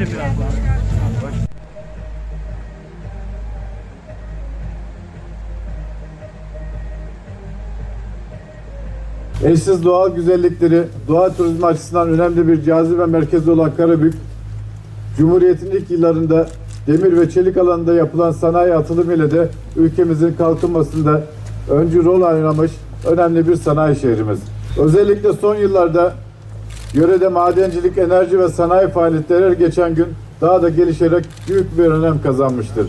Bekleyelim biraz daha. Eşsiz doğal güzellikleri, doğa turizmi açısından önemli bir cazibe merkezi olan Karabük, Cumhuriyet'in ilk yıllarında demir ve çelik alanında yapılan sanayi atılımı ile de ülkemizin kalkınmasında öncü rol oynamış önemli bir sanayi şehrimiz. Özellikle son yıllarda yörede madencilik, enerji ve sanayi faaliyetleri geçen gün daha da gelişerek büyük bir önem kazanmıştır.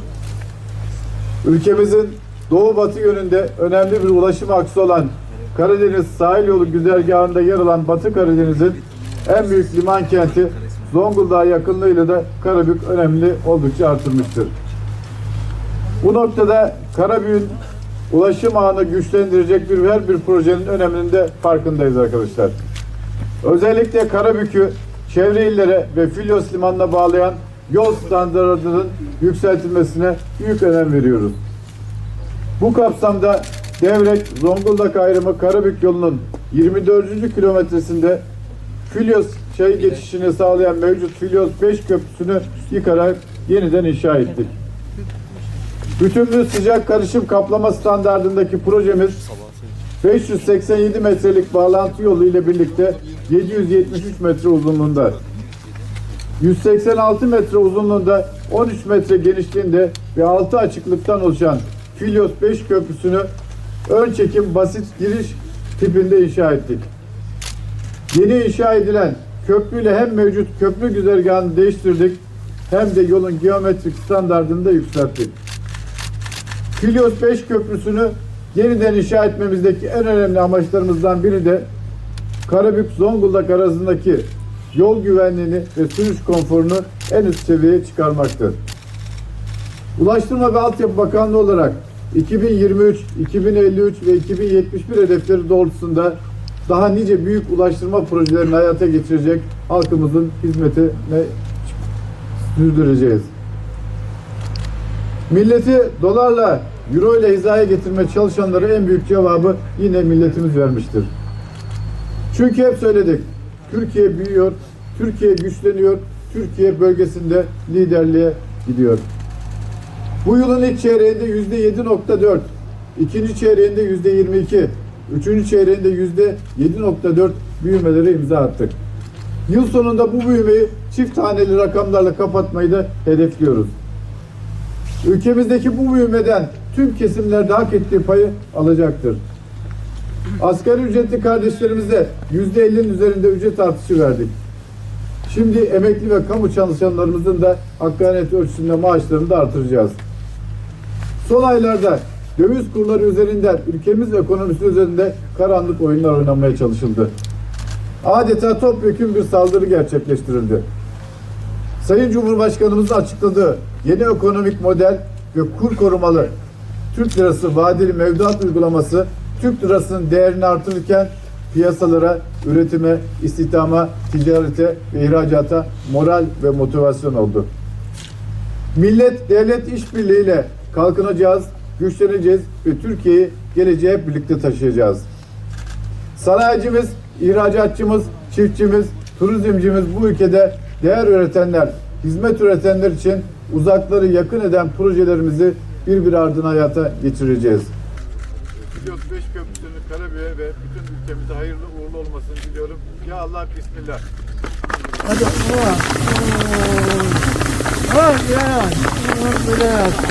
Ülkemizin doğu batı yönünde önemli bir ulaşım aksı olan Karadeniz sahil yolu güzergahında yer alan Batı Karadeniz'in en büyük liman kenti Zonguldak'a yakınlığıyla da Karabük önemli oldukça artırmıştır. Bu noktada Karabük'ün ulaşım ağını güçlendirecek bir her bir projenin öneminin de farkındayız arkadaşlar. Özellikle Karabük'ü çevre illere ve Filyos limanına bağlayan yol standartlarının yükseltilmesine büyük önem veriyoruz. Bu kapsamda Devrek Zonguldak ayrımı Karabük yolunun 24. kilometresinde Filyos çay geçişini sağlayan mevcut Filyos 5 köprüsünü yıkarak yeniden inşa ettik. Bütünlü sıcak karışım kaplama standardındaki projemiz 587 metrelik bağlantı yolu ile birlikte 773 metre uzunluğunda 186 metre uzunluğunda 13 metre genişliğinde ve 6 açıklıktan oluşan Filyos 5 köprüsünü ön çekim basit giriş tipinde inşa ettik. Yeni inşa edilen köprüyle hem mevcut köprü güzergahını değiştirdik hem de yolun geometrik standartını da yükselttik. Filyos 5 köprüsünü yeniden inşa etmemizdeki en önemli amaçlarımızdan biri de Karabük Zonguldak arasındaki yol güvenliğini ve sürüş konforunu en üst seviyeye çıkarmaktır. Ulaştırma ve Altyapı Bakanlığı olarak 2023, 2053 ve 2071 hedefleri doğrultusunda daha nice büyük ulaştırma projelerini hayata geçirecek halkımızın hizmetine sürdüreceğiz. Milleti dolarla, euro ile hizaya getirme çalışanlara en büyük cevabı yine milletimiz vermiştir. Çünkü hep söyledik. Türkiye büyüyor, Türkiye güçleniyor, Türkiye bölgesinde liderliğe gidiyor. Bu yılın ilk çeyreğinde yüzde 7.4, ikinci çeyreğinde yüzde 22, üçüncü çeyreğinde yüzde 7.4 büyümelere imza attık. Yıl sonunda bu büyümeyi çift taneli rakamlarla kapatmayı da hedefliyoruz. Ülkemizdeki bu büyümeden tüm kesimlerde hak ettiği payı alacaktır. Asgari ücretli kardeşlerimize yüzde ellinin üzerinde ücret artışı verdik. Şimdi emekli ve kamu çalışanlarımızın da hakkaniyet ölçüsünde maaşlarını da artıracağız. Son aylarda döviz kurları üzerinden ülkemiz ekonomisi üzerinde karanlık oyunlar oynanmaya çalışıldı. Adeta topyekun bir saldırı gerçekleştirildi. Sayın Cumhurbaşkanımızın açıkladığı yeni ekonomik model ve kur korumalı Türk lirası vadeli mevduat uygulaması Türk lirasının değerini artırırken piyasalara, üretime, istihdama, ticarete ve ihracata moral ve motivasyon oldu. Millet devlet işbirliğiyle kalkınacağız, güçleneceğiz ve Türkiye'yi geleceğe hep birlikte taşıyacağız. Sanayicimiz, ihracatçımız, çiftçimiz, turizmcimiz bu ülkede değer üretenler, hizmet üretenler için uzakları yakın eden projelerimizi bir bir ardına hayata geçireceğiz. Filyos 5 köprüsünün Karabük'e ve bütün ülkemize hayırlı uğurlu olmasını diliyorum. Ya Allah Bismillah. Hadi. Oh, oh. Oh, yeah. Oh, yeah.